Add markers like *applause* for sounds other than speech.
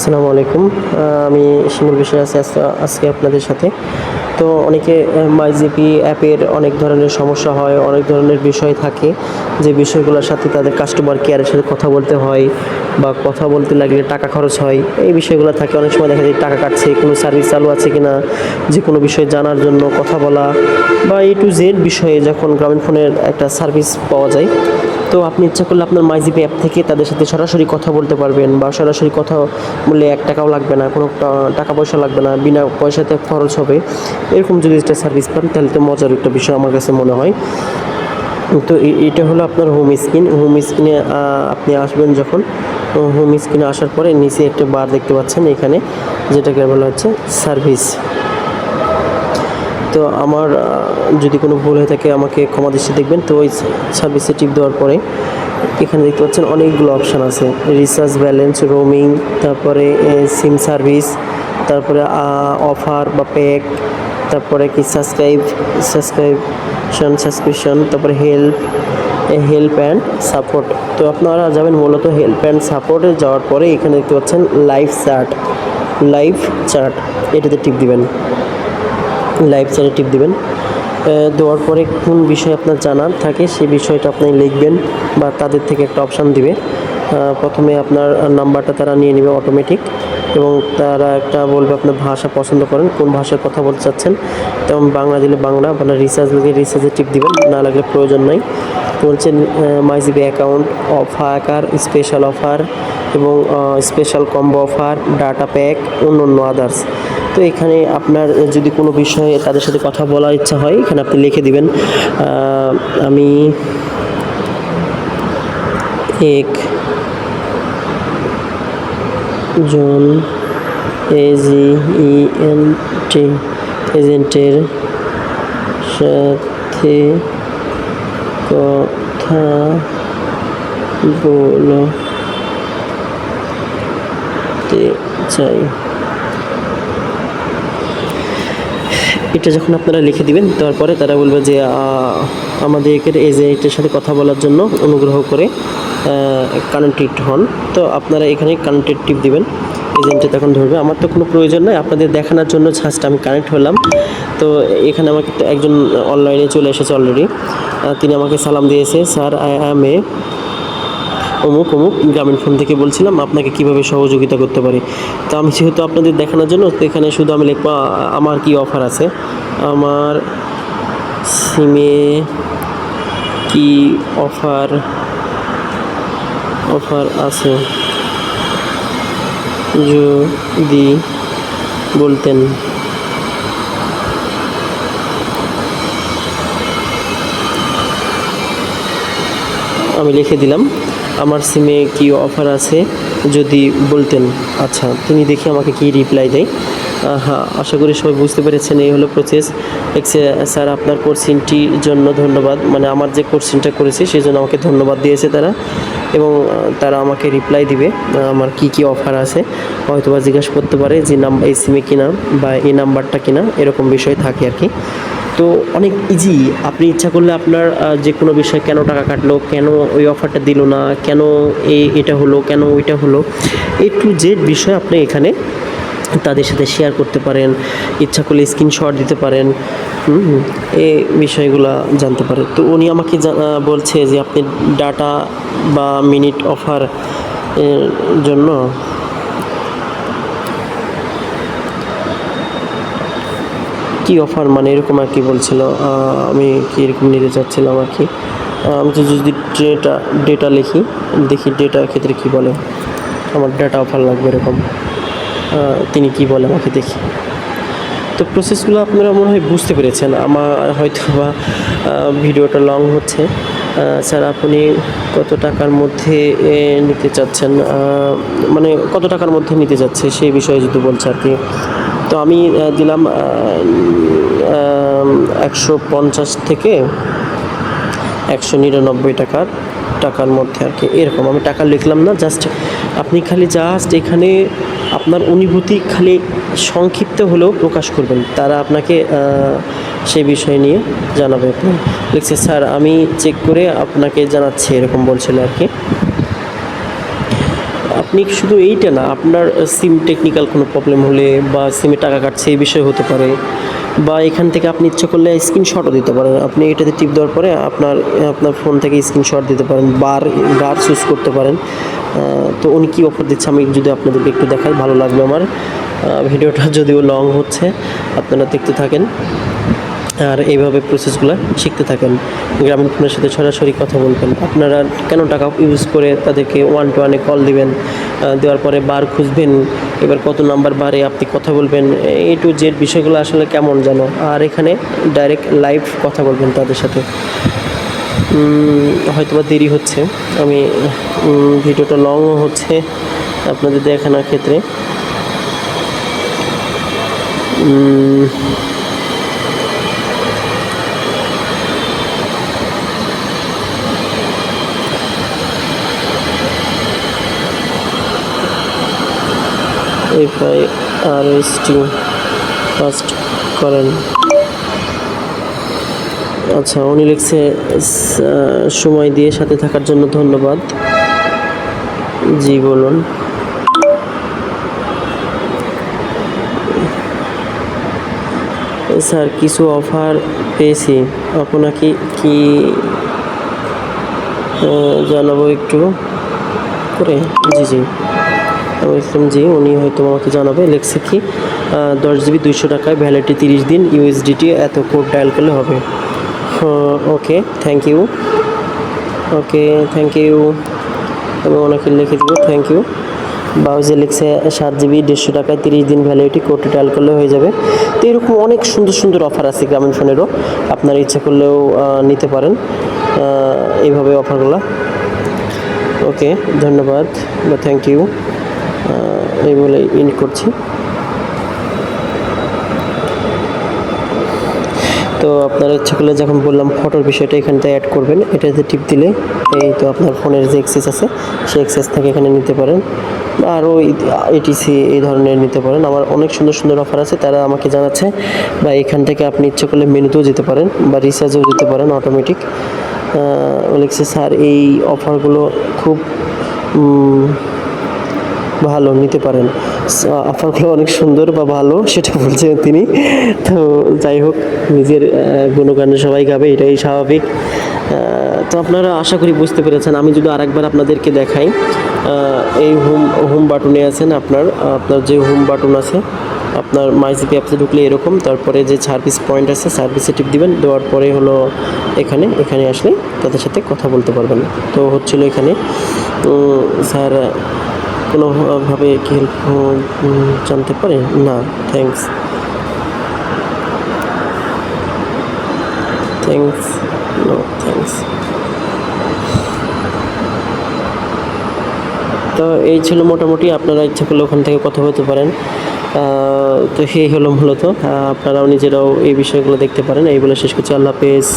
আসসালামু আলাইকুম। আমি শিমুল বিশ্বাস আজকে আপনাদের সাথে। তো অনেকে মাইজিপি অ্যাপের অনেক ধরনের সমস্যা হয়, অনেক ধরনের বিষয় থাকে। যে বিষয়গুলোর সাথে তাদের কাস্টমার কেয়ারের সাথে কথা বলতে হয় বা কথা বলতে লাগলে টাকা খরচ হয়। এই বিষয়গুলো থাকে, অনেক সময় দেখা যায় টাকা কাটছে, কোনো সার্ভিস চালু আছে কিনা, যে কোনো বিষয় জানার জন্য কথা বলা বা এ টু জেড বিষয়ে যখন গ্রামীণ ফোনের একটা সার্ভিস পাওয়া যায়, তো আপনি ইচ্ছা করলে আপনার মাইজিপি অ্যাপ থেকে তাদের সাথে সরাসরি কথা বলতে পারবেন বা সরাসরি কথা বললে এক টাকাও লাগবে না, কোনো টাকা পয়সা লাগবে না, বিনা পয়সাতে খরচ হবে। এরকম যদি একটা সার্ভিস পান, তাহলে তো মজার একটা বিষয় আমার কাছে মনে হয়। তো এটা হলো আপনার হোম স্ক্রিন হোম স্ক্রিনে আপনি আসবেন যখন হোম স্ক্রিনে আসার পরে নিচে একটা বার দেখতে পাচ্ছেন, এখানে যেটাকে বলা হচ্ছে সার্ভিস তো আমার যদি কোনো ভুল হয়ে থাকে, আমাকে ক্ষমা দৃষ্টি দেখবেন। তো ওই সার্ভিসে টিপ দেওয়ার পরে এখানে দেখতে পাচ্ছেন অনেকগুলো অপশান আছে। রিচার্জ ব্যালেন্স রোমিং তারপরে সিম সার্ভিস তারপরে অফার বা প্যাক তারপরে কি সাবস্ক্রাইব সাবস্ক্রিপশন সাবস্ক্রিপশন তারপরে হেল্প হেল্প অ্যান্ড সাপোর্ট তো আপনারা যাবেন মূলত হেল্প অ্যান্ড সাপোর্টে যাওয়ার পরে এখানে দেখতে পাচ্ছেন লাইভ চার্ট লাইভ চার্ট এটাতে টিপ দিবেন। লাইভ চার্টে টিপ দিবেন। দেওয়ার পরে কোন বিষয় আপনার জানার থাকে সেই বিষয়টা আপনি লিখবেন বা তাদের থেকে একটা অপশান দিবে। প্রথমে আপনার নাম্বারটা তারা নিয়ে নেবে অটোমেটিক এবং তারা একটা বলবে আপনার ভাষা পছন্দ করেন, কোন ভাষায় কথা বলতে চাচ্ছেন। তেমন বাংলা দিলে বাংলা, আপনার রিচার্জ লিখে রিচার্জে টিপ দিবেন, না লাগলে প্রয়োজন নাই। বলছেন MyGP account offer special offer এবং special combo offer data pack অন্য অন্য আদার্স তো এখানে আপনার যদি কোনো বিষয়ে তাদের সাথে কথা বলার ইচ্ছা হয়, এখানে আপনি লিখে দিবেন। আমি এক জন এজি ই এন টি এজেন্টের সাথে কথা বলতে চাই। এটা যখন আপনারা লিখে দিবেন তারপরে তারা বলবে যে আমাদের এজেন্টের সাথে কথা বলার জন্য অনুগ্রহ করে কানেক্টেড হন। তো আপনারা এখানে কানেক্টেড টিপ দিবেন। এজেন্টে তখন ধরবে। আমার তো কোনো প্রয়োজন নাই। আপনাদের দেখানোর জন্য জাস্ট আমি কানেক্ট হলাম। তো এখানে আমাকে একজন অনলাইনে চলে এসেছে অলরেডি তিনি আমাকে সালাম দিয়েছে স্যার আই অ্যাম এ অমুক অমুক, গ্রামীণ ফোন থেকে বলছিলাম, আপনাকে কীভাবে সহযোগিতা করতে পারি? তো আমি যেহেতু আপনাদের দেখানোর জন্য এখানে শুধু আমি লিখব, আমার কি অফার আছে? আমার সিমে কি অফার অফার আছে? যদি বলতেন। আমি লিখে দিলাম। আমার সিমে কি অফার আছে যদি বলতেন? আচ্ছা তিনি দেখি আমাকে কি রিপ্লাই দেয়। হ্যাঁ আশা করি সবাই বুঝতে পেরেছেন, এই হলো প্রসেস স্যার, আপনার কোর্সিনটির জন্য ধন্যবাদ। মানে আমার যে কোর্সিনটা করেছি, সেই জন্য আমাকে ধন্যবাদ দিয়েছে তারা। এবং তারা আমাকে রিপ্লাই দিবে আমার কি কি অফার আছে। হয়তো বা জিজ্ঞাসা করতে পারে যে নাম, এই সিমে কিনা বা এই নাম্বারটা কিনা, এরকম বিষয় থাকে আর কি। তো অনেক ইজি আপনি ইচ্ছা করলে আপনার যে কোনো বিষয়ে কেন টাকা কাটলো, কেন ওই অফারটা দিল না, কেন এই এটা হলো, কেন ওইটা হলো এ টু জেড বিষয় আপনি এখানে তাদের সাথে শেয়ার করতে পারেন, ইচ্ছা করলে স্ক্রিনশট দিতে পারেন এই বিষয়গুলো জানতে পারে। তো উনি আমাকে বলছে যে আপনি ডাটা বা মিনিট অফার জন্য কি অফার মানে এরকম আর কি বলছিল আমি কি এরকম নিতে চাচ্ছিলাম আর কি। আমি তো যদি ডেটা ডেটা লিখি, দেখি ডেটার ক্ষেত্রে কি বলে, আমার ডাটা অফার লাগবে এরকম। তিনি কি বলে আমাকে দেখি। তো প্রসেসগুলো আপনারা মনে হয় বুঝতে পেরেছেন। আমার হয়তো বা ভিডিওটা লং হচ্ছে। স্যার, আপনি কত টাকার মধ্যে নিতে চাচ্ছেন? মানে কত টাকার মধ্যে নিতে চাচ্ছে সেই বিষয়ে যদি বলছে আর কি। তো আমি দিলাম একশো পঞ্চাশ থেকে একশো নিরানব্বই টাকার। টাকার মধ্যে আর কি, এরকম আমি টাকা লিখলাম না জাস্ট আপনি খালি জাস্ট এখানে আপনার অনুভূতি খালি সংক্ষিপ্ত হলেও প্রকাশ করবেন। তারা আপনাকে সেই বিষয় নিয়ে জানাবে। লিখছে, স্যার, আমি চেক করে আপনাকে জানাচ্ছি, এরকম বলছিল আর কি। আপনি শুধু এইটা না, আপনার সিম টেকনিক্যাল কোনো প্রবলেম হলে বা সিমে টাকা কাটছে এই বিষয়ে হতে পারে, বা এখান থেকে আপনি ইচ্ছা করলে স্ক্রিনশটও দিতে পারেন। আপনি এটাতে টিপ দেওয়ার পরে আপনার আপনার ফোন থেকে স্ক্রিনশট দিতে পারেন বার বার চুজ করতে পারেন। তো উনি কী অফার দিচ্ছে আমি যদি আপনাদেরকে একটু দেখাই, ভালো লাগবে আমার। ভিডিওটা *laughs* যদিও লং হচ্ছে, আপনারা দেখতে থাকেন। আর এইভাবে প্রসেসগুলো শিখতে থাকেন। গ্রামীণ ফোনের সাথে সরাসরি কথা বলবেন। আপনারা কেন টাকা ইউজ করে তাদেরকে ওয়ান টু ওয়ানে কল দিবেন দেওয়ার পরে বার খুঁজবেন। এবার কত নাম্বার বারে আপনি কথা বলবেন? এই টু জেড বিষয়গুলো আসলে কেমন যেন আর এখানে ডাইরেক্ট লাইভ কথা বলবেন তাদের সাথে। হয়তো বা দেরি হচ্ছে। আমি ভিডিওটা লংও হচ্ছে আপনাদের দেখানোর ক্ষেত্রে। উম, F I R S T first করেন। আচ্ছা উনি লিখছে সময় দিয়ে সাথে থাকার জন্য ধন্যবাদ। জি বলুন। স্যার কিছু অফার পেয়েছি। আপনাকে কি জানাব একটু করে? জি জি। বলছিলাম জি, উনি হয়তো আমাকে জানাবে, লেখছে কি দশ জিবি দুইশো টাকায় ভ্যালিডিটি তিরিশ দিন ইউএসডিটি এত কোড ডায়াল করলে হবে। Okay thank you okay thank you আমি ওনাকে লিখে দেবো থ্যাংক ইউ বা ওই যে লিখছে, সাত জিবি দেড়শো টাকায় তিরিশ দিন ভ্যালিডিটি কোডটি ডায়াল করলে হয়ে যাবে। তো এরকম অনেক সুন্দর সুন্দর অফার আছে গ্রামীণ ফোনেরও। আপনার ইচ্ছা করলেও নিতে পারেন। এইভাবে অফারগুলো ওকে, ধন্যবাদ, বা থ্যাংক ইউ এই বলে ইন করছি। তো আপনারা ইচ্ছা করলে যখন বললাম ফটোর বিষয়টা এখানটা অ্যাড করবেন, এটাতে টিপ দিলে এই তো আপনার ফোনের যে এক্সেস আছে, সেই এক্সেস থেকে এখানে নিতে পারেন। আরও এটিসি এই ধরনের নিতে পারেন। আমার অনেক সুন্দর সুন্দর অফার আছে, তারা আমাকে জানাচ্ছে, বা এখান থেকে আপনি ইচ্ছা করলে মেনুতেও যেতে পারেন, বা রিচার্জেও যেতে পারেন অটোমেটিক লিখছে স্যার এই অফারগুলো খুব ভালো নিতে পারেন। অফারগুলো অনেক সুন্দর বা ভালো, সেটা বলছেন তিনি। তো যাই হোক, নিজের গুণগান সবাই গাবে, এটাই স্বাভাবিক। তো আপনারা আশা করি বুঝতে পেরেছেন। আমি যদি আরেকবার আপনাদেরকে দেখাই এই হোম হোম বাটনে আছেন আপনার আপনার যে হোম বাটন আছে, আপনার মাইজিপি অ্যাপসে ঢুকলে এরকম, তারপরে যে সার্ভিস পয়েন্ট আছে, সার্ভিসে টিপ দিবেন, দেওয়ার পরে হলো এখানে এখানে আসলে তাদের সাথে কথা বলতে পারবেন। তো হচ্ছিল এখানে স্যার কোনোভাবে কি হেল্প জানতে পারে? না থ্যাঙ্কস থ্যাঙ্কস নো থ্যাঙ্কস তো এই ছিল মোটামুটি আপনারা ইচ্ছা করলে ওখান থেকে কথা বলতে পারেন। তো এই হলো মূলত। আপনারাও নিজেরাও এই বিষয়গুলো দেখতে পারেন। এই বলে শেষ করছি। আল্লাহ হাফেজ।